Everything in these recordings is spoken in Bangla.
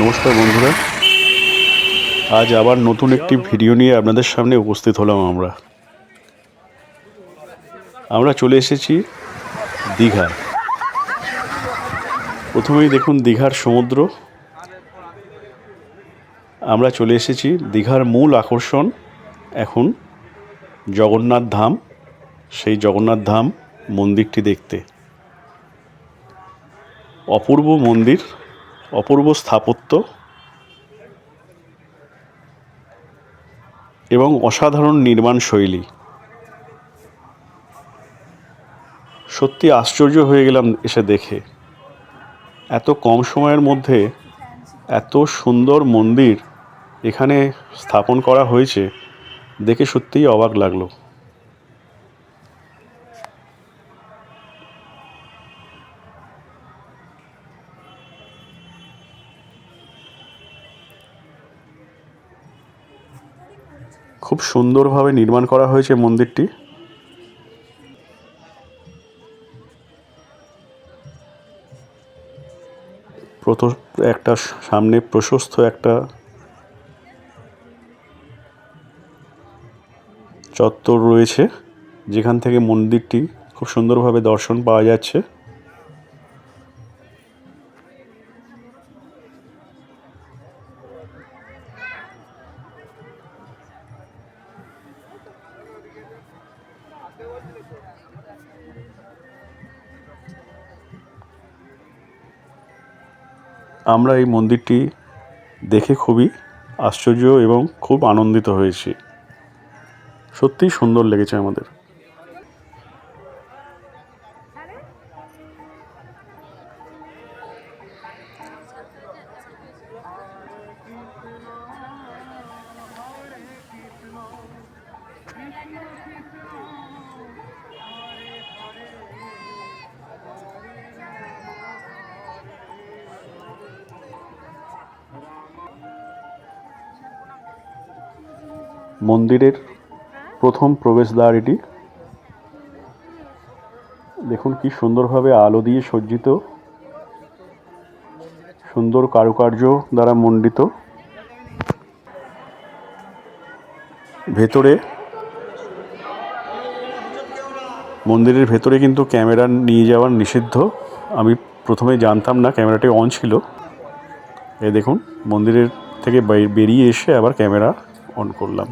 নমস্কার বন্ধুরা। আজ আবার নতুন একটি ভিডিও নিয়ে আপনাদের সামনে উপস্থিত হলাম আমরা। আমরা চলে এসেছি দীঘায়। প্রথমেই দেখুন দীঘার সমুদ্র। আমরা চলে এসেছি দীঘার মূল আকর্ষণ এখন জগন্নাথ ধাম। সেই জগন্নাথ ধাম মন্দিরটি দেখতে। অপূর্ব মন্দির। অপূর্ব স্থাপত্য এবং অসাধারণ নির্মাণ শৈলী। সত্যি আশ্চর্য হয়ে গেলাম এসে দেখে। এত কম সময়ের মধ্যে এত সুন্দর মন্দির এখানে স্থাপন করা হয়েছে, দেখে সত্যিই অবাক লাগল। খুব সুন্দরভাবে নির্মাণ করা হয়েছে মন্দিরটি। প্রথম একটা সামনে প্রশস্ত একটা চত্বর রয়েছে, যেখান থেকে মন্দিরটি খুব সুন্দরভাবে দর্শন পাওয়া যাচ্ছে। আমরা এই মন্দিরটি দেখে খুবই আশ্চর্য এবং খুব আনন্দিত হয়েছি। সত্যিই সুন্দর লেগেছে আমাদের। মন্দিরের প্রথম প্রবেশদ্বার এটি দেখুন কি সুন্দরভাবে আলো দিয়ে সজ্জিত। সুন্দর কারুকার্য দ্বারা মণ্ডিত। ভেতরে মন্দিরের ভেতরে কিন্তু ক্যামেরা নিয়ে যাওয়া নিষিদ্ধ। আমি প্রথমে জানতাম না ক্যামেরাটি অন ছিল। এ দেখুন, মন্দিরের থেকে বেরিয়ে এসে আবার ক্যামেরা অন করলাম।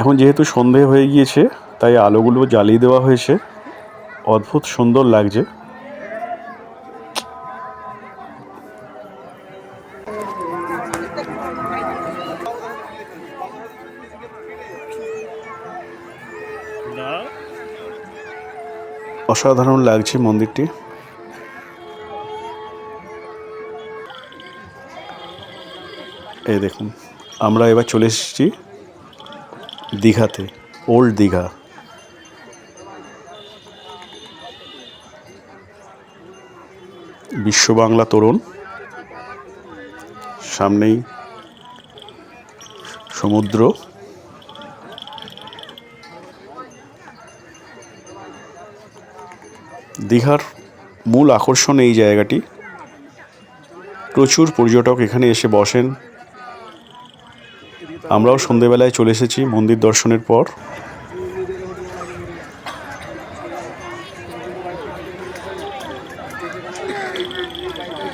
এখন যেহেতু সন্ধে হয়ে গিয়েছে, তাই আলোগুলো জ্বালিয়ে দেওয়া হয়েছে। অদ্ভুত সুন্দর লাগছে। অসাধারণ লাগছে মন্দিরটি। এই দেখুন, আমরা এবার চলে এসেছি দীঘাতে, ওল্ড দীঘা। বিশ্ব বাংলা তরুণ, সামনেই সমুদ্র। দীঘার মূল আকর্ষণ এই জায়গাটি। প্রচুর পর্যটক এখানে এসে বসেন। আমরাও সন্ধেবেলায় চলে এসেছি মন্দির দর্শনের পর।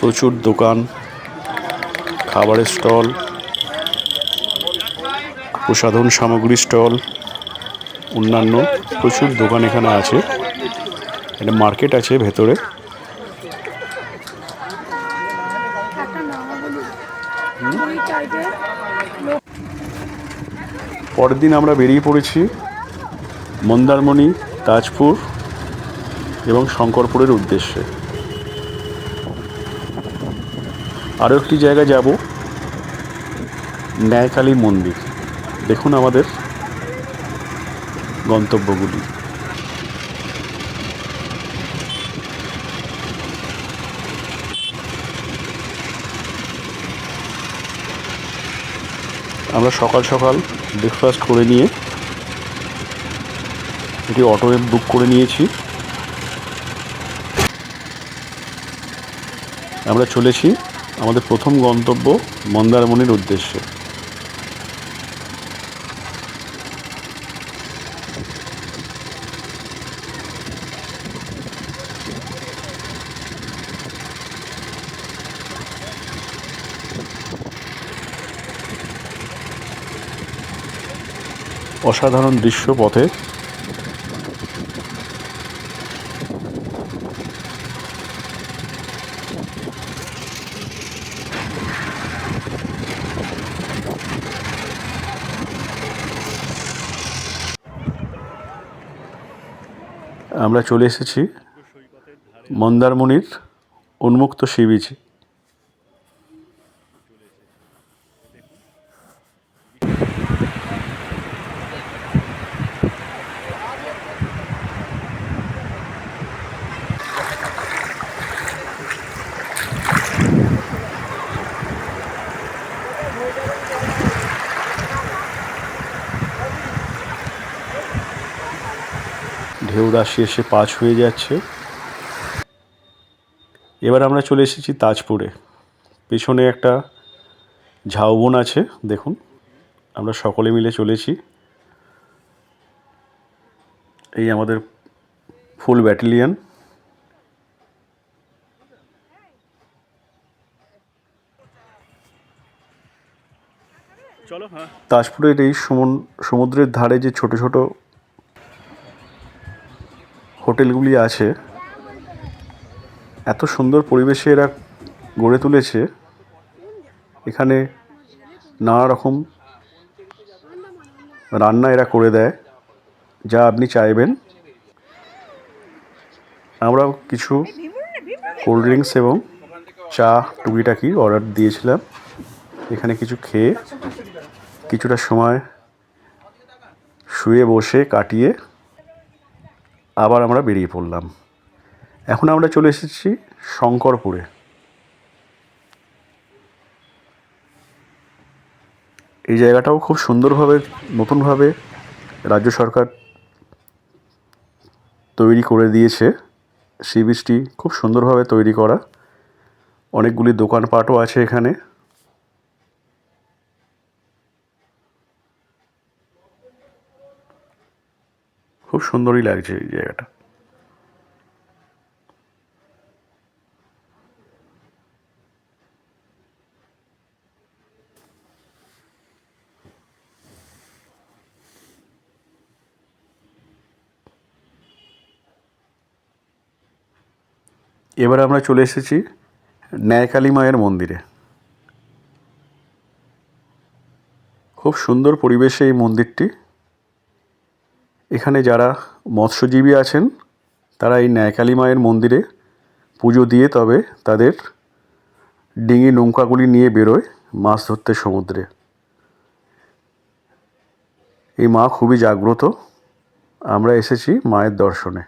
প্রচুর দোকান, খাবারের স্টল, প্রসাধন সামগ্রী স্টল, অন্যান্য প্রচুর দোকান এখানে আছে। একটা মার্কেট আছে ভেতরে একটা নামাবলি ওই টাইপের পরের দিন আমরা বেরিয়ে পড়েছি মন্দারমণি, তাজপুর এবং শঙ্করপুরের উদ্দেশ্যে। আরও একটি জায়গা যাব, ন্যায়কালী মন্দির। দেখুন আমাদের গন্তব্যগুলি। আমরা সকাল সকাল ব্রেকফাস্ট করে নিয়ে একটি অটো বুক করে নিয়েছি। আমরা চলেছি আমাদের প্রথম গন্তব্য মন্দারমণির উদ্দেশ্যে। অসাধারণ দৃশ্য পথে। আমরা চলে এসেছি মন্দারমণির উন্মুক্ত সি রাশি এসে পাঁচ হয়ে যাচ্ছে। এবার আমরা চলে এসেছি তাজপুরে। পেছনে একটা ঝাউবন আছে, দেখুন। আমরা সকলে মিলে চলেছি। এই আমাদের ফুল ব্যাটালিয়ন। হ্যাঁ। তাজপুরের এই সমুদ্রের ধারে যে ছোট ছোট হোটেলগুলি আছে। এত সুন্দর পরিবেশে এরা গড়ে তুলেছে। এখানে নানা রকম রান্না এরা করে দেয়, যা আপনি চাইবেন। আমরাও কিছু কোল্ড ড্রিঙ্কস এবং চা টুকিটাকি অর্ডার দিয়েছিলাম। এখানে কিছু খেয়ে কিছুটা সময় শুয়ে বসে কাটিয়ে আবার আমরা বেরিয়ে পড়লাম। এখন আমরা চলে এসেছি শঙ্করপুরে। এই জায়গাটাও খুব সুন্দরভাবে, নতুনভাবে রাজ্য সরকার তৈরি করে দিয়েছে। সি বিচটি খুব সুন্দরভাবে তৈরি করা। অনেকগুলি দোকানপাটও আছে এখানে। সুন্দরই লাগছে এই জায়গাটা। এবার আমরা চলে এসেছি ন্যায়কালী মায়ের মন্দিরে। খুব সুন্দর পরিবেশে এই মন্দিরটি। এখানে যারা মৎস্যজীবী আছেন, তারা এই ন্যায়কালী মায়ের মন্দিরে পুজো দিয়ে তবে তাদের ডিঙি নৌকাগুলি নিয়ে বেরোয় মাছ ধরতে সমুদ্রে। এই মা খুবই জাগ্রত। আমরা এসেছি মায়ের দর্শনে।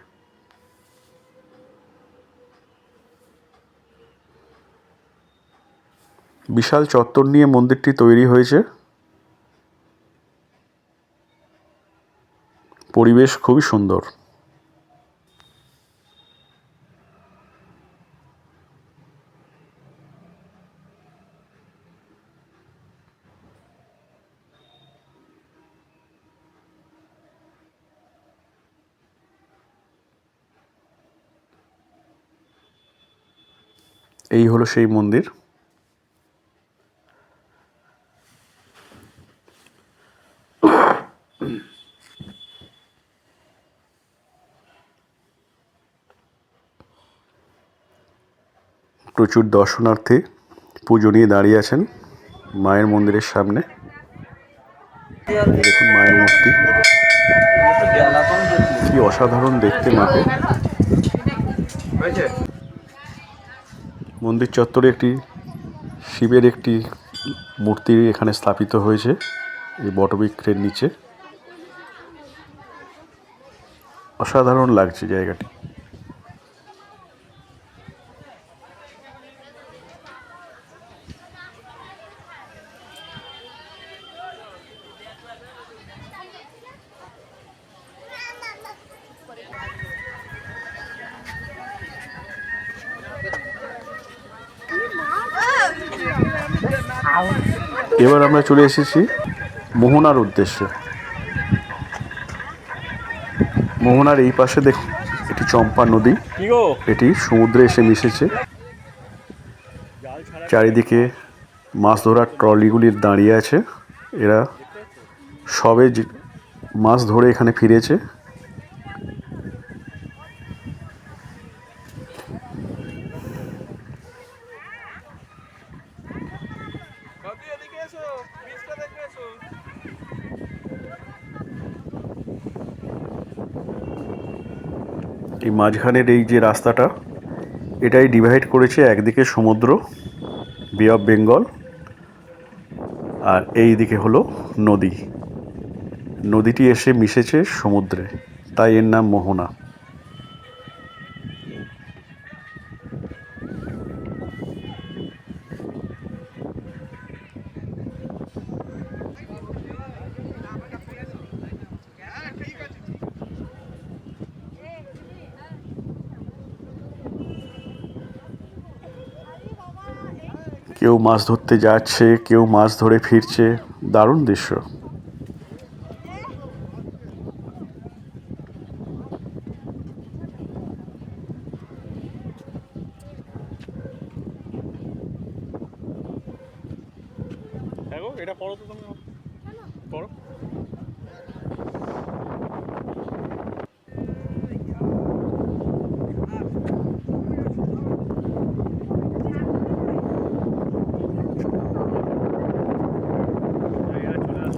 বিশাল চত্বর নিয়ে মন্দিরটি তৈরি হয়েছে। পরিবেশ খুবই সুন্দর। এই হলো সেই মন্দির। প্রচুর দর্শনার্থী পুজো নিয়ে দাঁড়িয়ে আছেন মায়ের মন্দিরের সামনে। দেখুন মায়ের মূর্তি। কি অসাধারণ দেখতে মাকে। মন্দির চত্বরে একটি শিবের একটি মূর্তি এখানে স্থাপিত হয়েছে, এই বটবৃক্ষের নিচে। অসাধারণ লাগছে জায়গাটি। আমরা চলে এসেছি মোহনার উদ্দেশ্যে। মোহনার এই পাশে দেখ এটি চম্পা নদী। এটি সমুদ্রে এসে মিশেছে। চারিদিকে মাছ ধরার ট্রলিগুলি দাঁড়িয়ে আছে। এরা সবে মাছ ধরে এখানে ফিরেছে বাবি এদিকে এসো বীজটা দেখে এসো এই মাঝখানের এই যে রাস্তাটা, এটাই ডিভাইড করেছে একদিকে সমুদ্র বে অফ বেঙ্গল আর এই দিকে হলো নদী। নদীটি এসে মিশেছে সমুদ্রে। তাই এর নাম মোহনা। কেউ মাছ ধরতে যাচ্ছে কেউ মাছ ধরে ফিরছে। দারুণ দৃশ্য।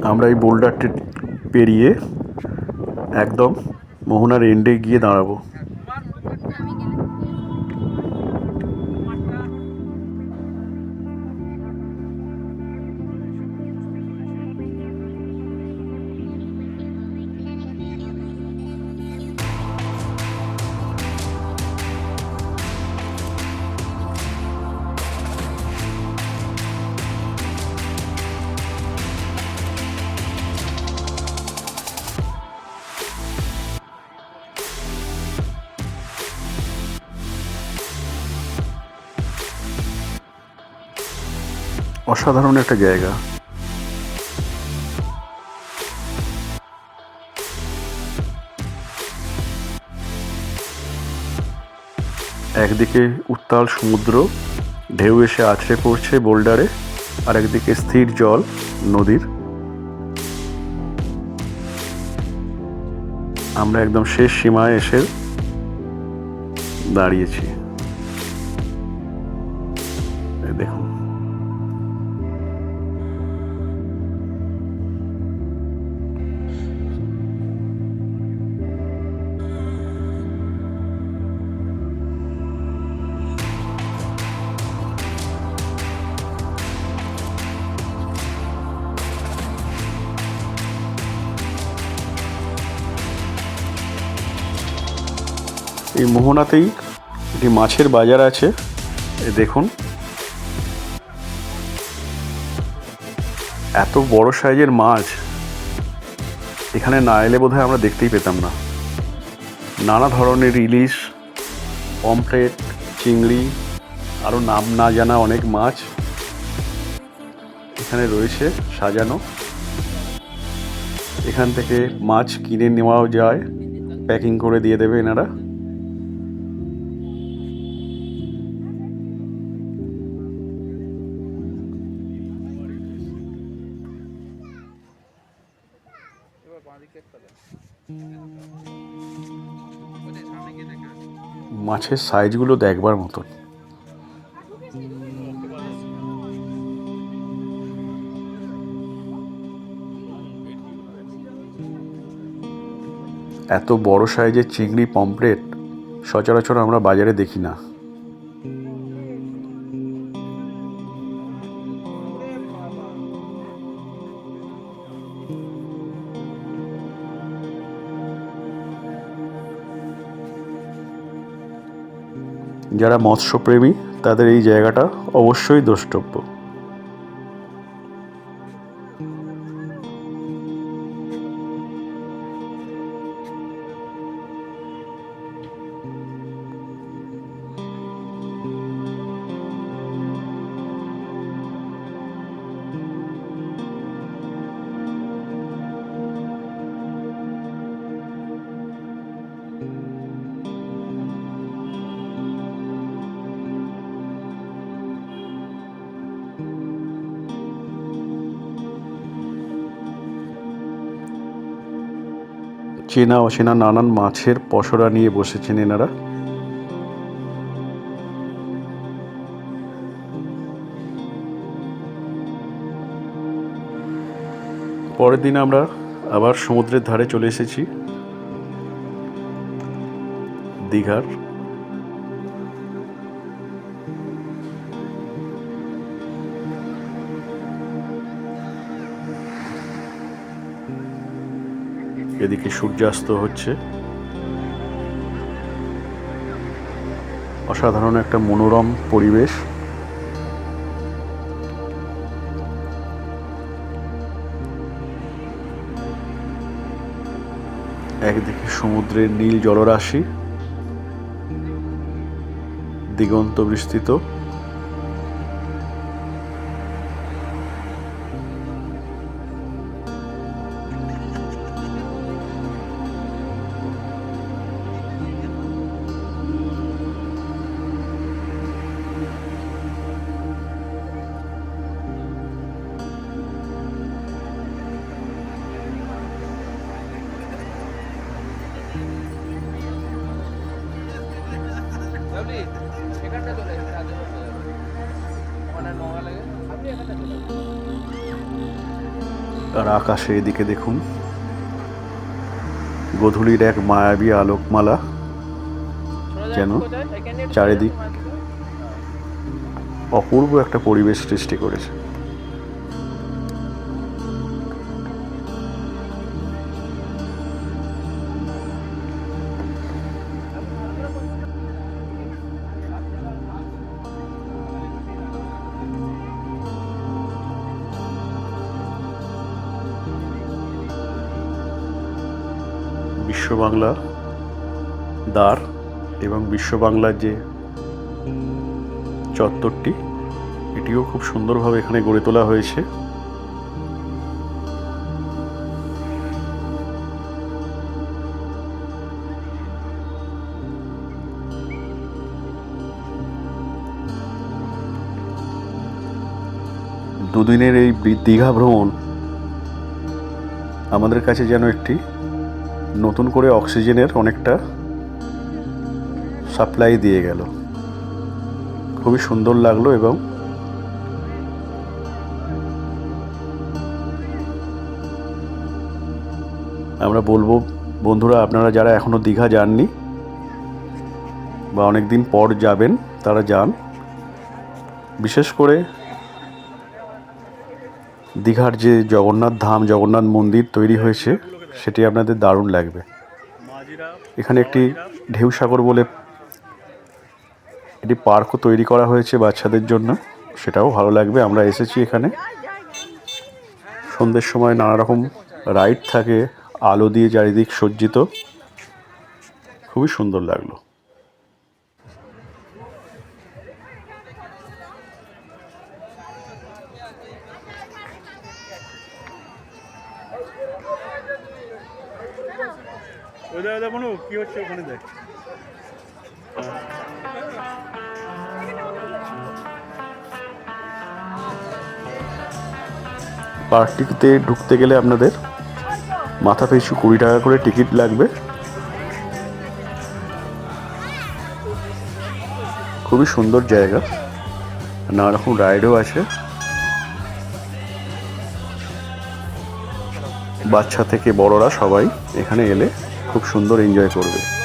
আমরা এই বোল্ডারটি পেরিয়ে একদম মোহনার এন্ডে গিয়ে দাঁড়াবো। অসাধারণ একটা জায়গা। একদিকে উত্তাল সমুদ্র, ঢেউ এসে আছড়ে পড়ছে বোল্ডারে আর একদিকে স্থির জল, নদীর। আমরা একদম শেষ সীমায় এসে দাঁড়িয়েছি। এই মোহনাতেই একটি মাছের বাজার আছে। দেখুন। এত বড় সাইজের মাছ। এখানে না এলে বোধহয় আমরা দেখতেই পেতাম না। নানা ধরনের ইলিশ, পমফ্রেট, চিংড়ি, আরও নাম না জানা অনেক মাছ এখানে রয়েছে সাজানো। এখান থেকে মাছ কিনে নেওয়াও যায়, প্যাকিং করে দিয়ে দেবে এনারা। মাছের সাইজগুলো দেখবার মতন। এত বড় সাইজের চিংড়ি পমফ্রেট সচরাচর আমরা বাজারে দেখি না। যারা মৎস্যপ্রেমী তাদের এই জায়গাটা অবশ্যই দ্রষ্টব্য। চেনা অচেনা নানান মাছের পসরা নিয়ে বসেছেন এনারা। পরের দিন আমরা আবার সমুদ্রের ধারে চলে এসেছি। দীঘার এদিকে সূর্যাস্ত হচ্ছে। অসাধারণ একটা মনোরম পরিবেশ। একদিকে সমুদ্রের নীল জলরাশি দিগন্ত বিস্তৃত। আর আকাশে এদিকে দেখুন। গধূলির এক মায়াবী আলোকমালা যেন চারিদিক অপূর্ব একটা পরিবেশ সৃষ্টি করেছে। বিশ্ব বাংলা দ্বার এবং বিশ্ব বাংলার যে চত্বরটি, এটিও খুব সুন্দরভাবে এখানে গড়ে তোলা হয়েছে। দুদিনের এই দীঘা ভ্রমণ আমাদের কাছে যেন একটি নতুন করে অক্সিজেনের অনেকটা সাপ্লাই দিয়ে গেল। খুবই সুন্দর লাগল এবং আমরা বলব, বন্ধুরা, আপনারা যারা এখনও দীঘা যাননি বা অনেক দিন পর যাবেন, তারা যান। বিশেষ করে দীঘার যে জগন্নাথ ধাম, জগন্নাথ মন্দির তৈরি হয়েছে সেটি আপনাদের দারুণ লাগবে। এখানে একটি ঢেউ সাগর বলে একটি পার্কও তৈরি করা হয়েছে বাচ্চাদের জন্য। সেটাও ভালো লাগবে। আমরা এসেছি এখানে। সন্ধ্যের সময় নানা রকম রাইড থাকে। আলো দিয়ে চারিদিক সজ্জিত। খুবই সুন্দর লাগল। পার্কটিতে ঢুকতে গেলে আপনাদের মাথা পিছু কুড়ি টাকা করে টিকিট লাগবে। খুবই সুন্দর জায়গা নানা রকম রাইডও আছে। বাচ্চা থেকে বড়রা সবাই এখানে এলে খুব সুন্দর এনজয় করবে।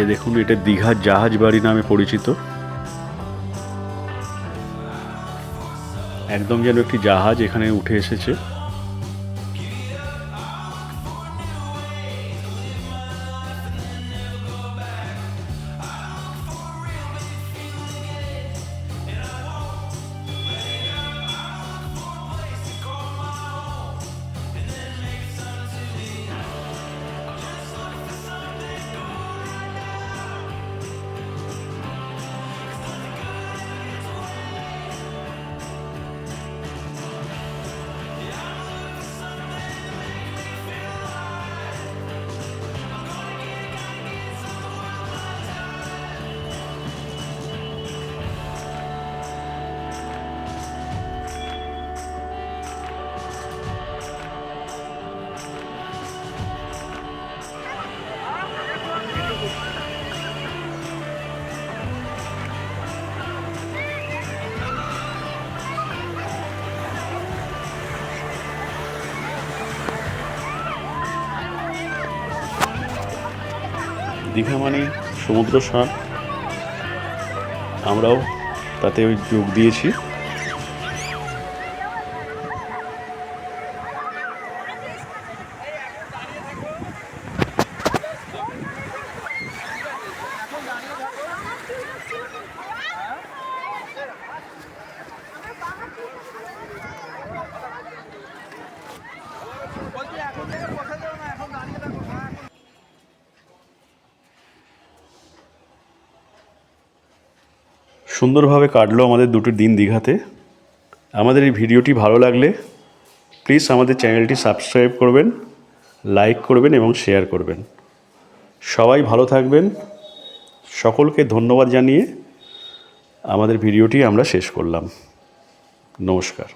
এ দেখুন, এটা দীঘার জাহাজ বাড়ি নামে পরিচিত। একদম যেন একটি জাহাজ এখানে উঠে এসেছে। দীঘা মানে সমুদ্র স্নান আমরাও তাতে যোগ দিয়েছি। সুন্দরভাবে কাটলো আমাদের দুটো দিন দীঘাতে। আমাদের এই ভিডিওটি ভালো লাগলে প্লিজ আমাদের চ্যানেলটি সাবস্ক্রাইব করবেন লাইক করবেন এবং শেয়ার করবেন। সবাই ভালো থাকবেন। সকলকে ধন্যবাদ জানিয়ে আমাদের ভিডিওটি আমরা শেষ করলাম। নমস্কার।